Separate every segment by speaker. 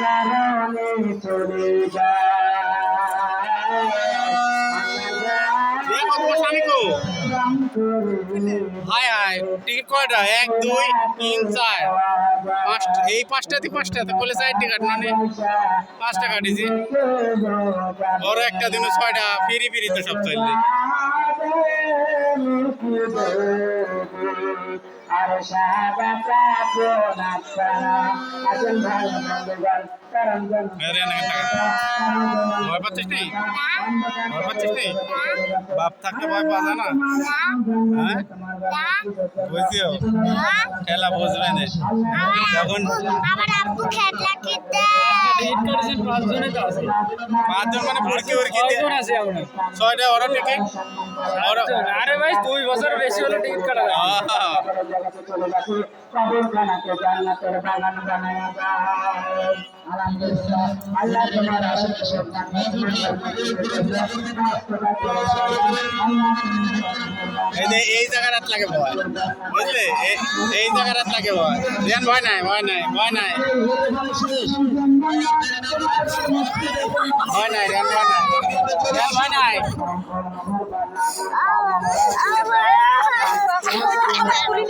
Speaker 1: কারণে চলে
Speaker 2: হায় হায় টিকিট কয়টা? এক, দুই, তিন, চার। পাঁচটা এই পাঁচটা থেকে পাঁচটা, তো বলে চার টিকিট মানে পাঁচ টাকা বড় একটা দিনে ছয়টা, ফিরি ফিরি তো সব চলবে। ভয় পাচ্ছিস নি? ভয় পাচ্ছিস নি? বাপ থাকতে ভয় পাওয়া যায় না। হ্যাঁ? বুঝছিও খেলা বুঝবে না। যখন
Speaker 3: খেলা খেতে।
Speaker 2: পাঁচজন মানে ভর্তি ভর্তি ছয়টা ওরা টিকিট ওরা
Speaker 4: আরে ভাই দুই বছর বেশি হলো টিকিট কাটা যায়।
Speaker 2: আহা,
Speaker 1: জগতে চলে গেছে কবরখানাকে জান্নাতের বাগান বানায়া দাও আলহামদুলিল্লাহ আল্লাহ তোমার আশীর্বাদ
Speaker 2: এই যে এই জায়গা রাত লাগে ভয় বুঝলে? এই- এই জায়গা রাত লাগে ভয় ধ্যান ভয় নাই ভয় নাই ভয় নাই। ভয় নাই ভয় নাই। ভয় নাই।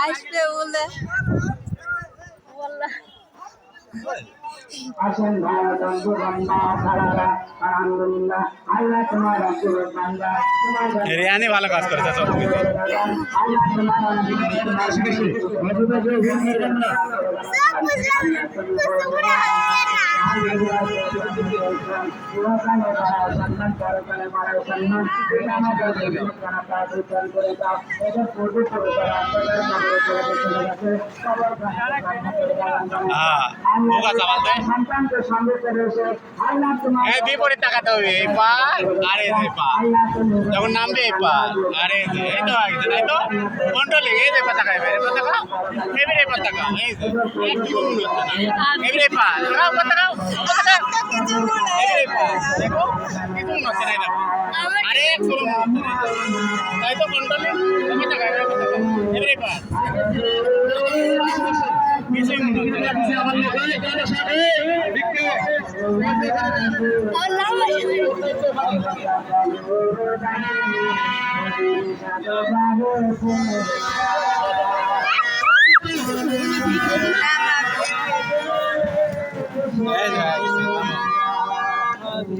Speaker 3: আসবে বলে।
Speaker 1: আসেন ভালো বন্ধু বান্ধব আলহামদুলিল্লাহ আল্লাহ তোমার আব্দুল বান্দা
Speaker 2: রিয়ানি ভালো কাজ করেছে সব কিছু
Speaker 1: আল্লাহ তোমার
Speaker 2: এই বিপরীত তাকাতে হবে, এই পা আর এই পা যখন নামবে এই পা আর এই এই তো তাই তো? কন্ট্রোলে এই যে পতাকা এবার এই পতাকা এবার এই পতাকা। এই লাগাও পতাকা পতাকা
Speaker 3: কিছু মনে
Speaker 2: এবার এই পা মনে হচ্ছে না এটা আরে এক শুরু মনে হচ্ছে না তাই